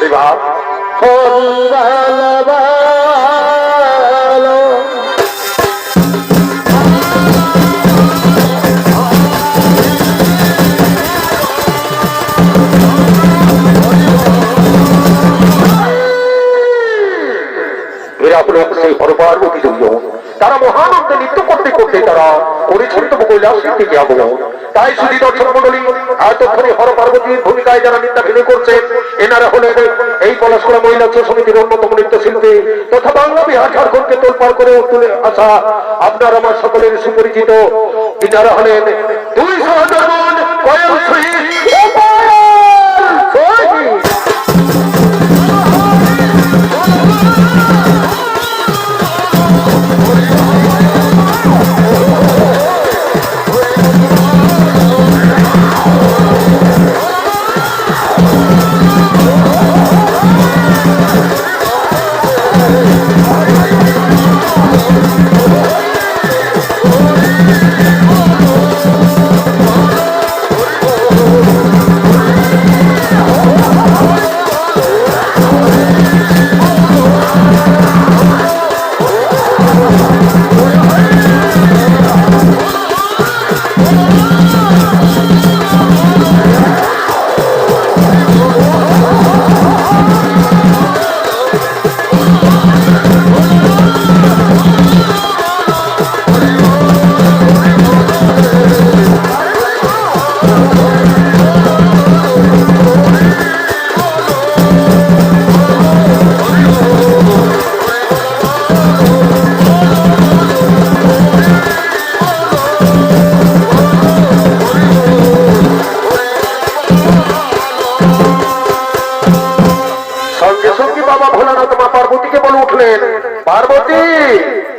বিবাহ এরা হলো সেই হরপার্বতী দুজন তারা মহানন্দে নৃত্য করতে করতে তারা করেছেন তবু কৈলাসের দিকে আগমন তাই শুধু দর্শক মন্ডলী এতক্ষণে হর পার্বতীর ভূমিকায় যারা নিন্দা ভিড়ে করছে, এনারা হলেন এই পলাশকুড়া মহিলা সমিতির অন্যতম নৃত্যশিল্পী। তথা বাংলা বিহার ঝাড়খণ্ডকে তোলপাড় করে তুলে আসা আপনার আমার সকলের সুপরিচিত। এনারা হলেন দুই সঙ্গে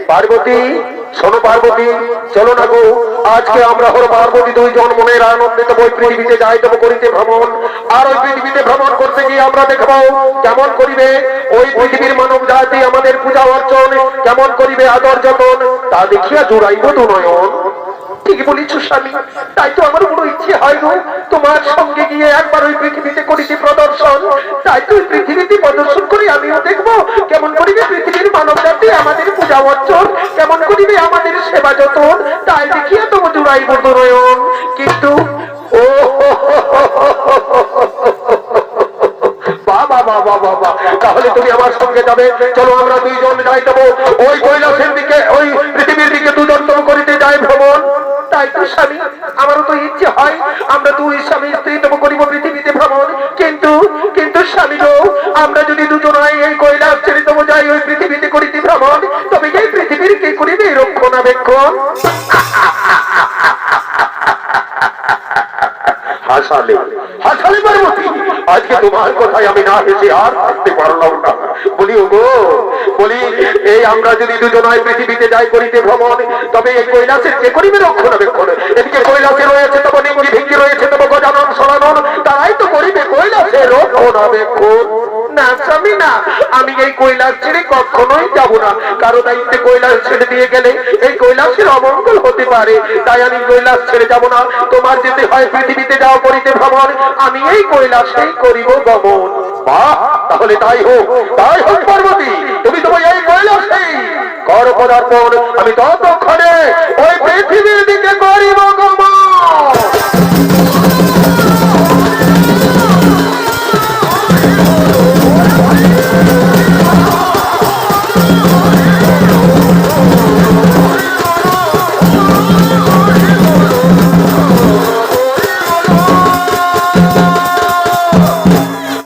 পার্বতী, শোনো পার্বতী, চলো না গো। আজকে আমরা হলো পার্বতী দুইজন মনের আনন্দিত বই পৃথিবীতে যাই দেবো করিতে ভ্রমণ। আর ওই পৃথিবীতে ভ্রমণ করতে গিয়ে আমরা দেখব, কেমন করিবে ওই পৃথিবীর মানব জাতি, আমাদের পূজা অর্চন, কেমন করিবে আদর যতন, তা দেখিয়া জোড়াইব দুনয়ন। ঠিকই বলিছ, স্বামী, তাই তো আমার বড় ইচ্ছে হয় গো তোমার সঙ্গে গিয়ে একবার ওই পৃথিবীতে করিতে প্রদর্শন। তাই তো ওই পৃথিবীতে প্রদর্শন করে আমিও দেখব, কেমন করিবে জাতি পূজা কেমন করিবে আমাদের সেবা যতন? তাই দেখিয়া তো জুড়াই বর্ধনয়ন কিন্তু ও আমার ইচ্ছে হয়, আমরা দুই তব করিব পৃথিবীতে ভ্রমণ। কিন্তু কিন্তু স্বামী আমরা যদি দুজনাই এই কৈলাস তবু যাই ওই পৃথিবীতে করিতে ভ্রমণ তবে এই পৃথিবীর কে করিবে রক্ষণাবেক্ষণ হাসালে। হাসালে আজকে তোমার কথাই আমি না হেসে আর থাকতে পারলাম না। বলি বলি, এই আমরা যদি দুজনায় পৃথিবীতে যাই করিতে ভ্রমণ, তবে এই কৈলাসের কে করিবে রক্ষণাবেক্ষণ এদিকে কৈলাসে রয়েছে তবে নিঙ্গি রয়েছে তবে গজানন সনানন তারাই তো করিবে কৈলাসের রক্ষণাবেক্ষণ না, স্বামী, না। আমি এই কৈলাস ছেড়ে কখনোই যাব না। কারও দায়িত্বে কৈলাস ছেড়ে দিয়ে গেলে এই কৈলাসের অমঙ্গল হতে পারে। তাই আমি কৈলাস ছেড়ে যাব না। তোমার যেতে হয় পৃথিবীতে যাও করিতে ভ্রমণ। আমি এই কৈলাসেই করিব গমন। বাহ, তাহলে তাই হোক। তাই হোক, পার্বতী। তুমি তোমার এই কৈলাসেই কর পদার্পণ। আমি পৃথিবীর